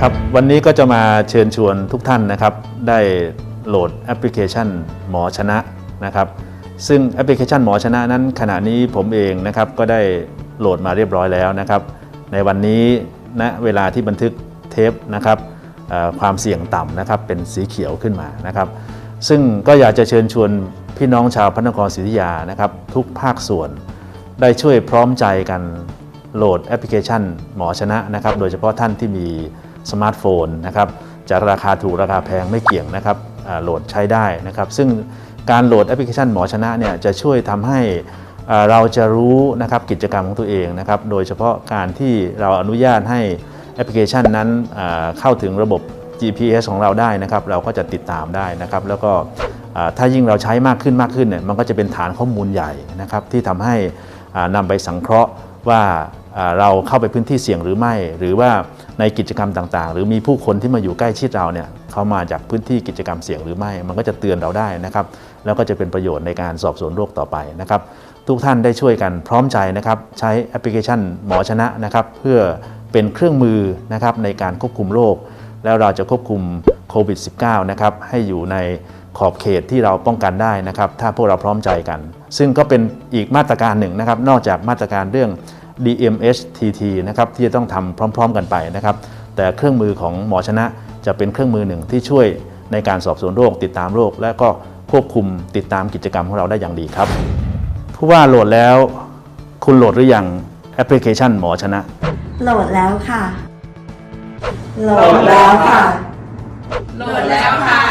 ครับวันนี้ก็จะมาเชิญชวนทุกท่านนะครับ ได้โหลดแอปพลิเคชันหมอชนะนะครับ ซึ่งแอปพลิเคชันหมอชนะนั้นขณะนี้ผมเองนะครับก็ได้โหลดมาเรียบร้อยแล้วนะครับ ในวันนี้ณเวลาที่บันทึกเทปนะครับความเสี่ยงต่ำนะครับเป็นสีเขียวขึ้นมานะครับ ซึ่งก็อยากจะเชิญชวนพี่น้องชาวพระนครศรีอยุธยานะครับ ทุกภาคส่วนได้ช่วยพร้อมใจกันโหลดแอปพลิเคชันหมอชนะนะครับ โดยเฉพาะท่านที่มี สมาร์ทโฟนนะครับจะราคาถูกราคาแพงไม่เกี่ยงนะครับโหลดใช้ได้นะครับ ซึ่งการโหลดแอปพลิเคชันหมอชนะเนี่ยจะช่วยทำให้เราจะรู้นะครับกิจกรรมของตัวเองนะครับ โดยเฉพาะการที่เราอนุญาตให้แอปพลิเคชันนั้นเข้าถึงระบบ GPS ของเราได้นะครับ เราก็จะติดตามได้นะครับ แล้วก็ถ้ายิ่งเราใช้มากขึ้นมากขึ้นเนี่ยมันก็จะเป็นฐานข้อมูลใหญ่นะครับ ที่ทำให้อ่านำไปสังเคราะห์ว่า เราเข้าไปพื้นที่เสี่ยงหรือไม่ หรือว่าในกิจกรรมต่างๆ หรือมีผู้คนที่มาอยู่ใกล้ชิดเราเนี่ยเขามาจากพื้นที่กิจกรรมเสี่ยงหรือไม่ มันก็จะเตือนเราได้นะครับแล้วก็จะเป็นประโยชน์ในการสอบสวนโรคต่อไปนะครับทุกท่านได้ช่วยกันพร้อมใจนะครับใช้แอปพลิเคชันหมอชนะนะครับเพื่อเป็นเครื่องมือนะครับในการควบคุมโรคแล้วเราจะควบคุมโควิด -19 นะครับให้อยู่ในขอบเขตที่เราป้องกันได้นะครับถ้าพวกเราพร้อมใจกัน ซึ่งก็เป็นอีกมาตรการหนึ่งนะครับนอกจากมาตรการเรื่อง DMHTT นะครับที่จะต้องทำพร้อม ๆ กันไปนะครับแต่เครื่องมือของหมอชนะจะเป็นเครื่องมือหนึ่งที่ช่วยในการสอบสวนโรค ติดตามโรค และก็ควบคุมติดตามกิจกรรมของเราได้อย่างดีครับ ผู้ว่าโหลดแล้วคุณโหลดหรือยังแอปพลิเคชันหมอชนะ โหลดแล้วค่ะ โหลดแล้วค่ะ โหลดแล้วค่ะ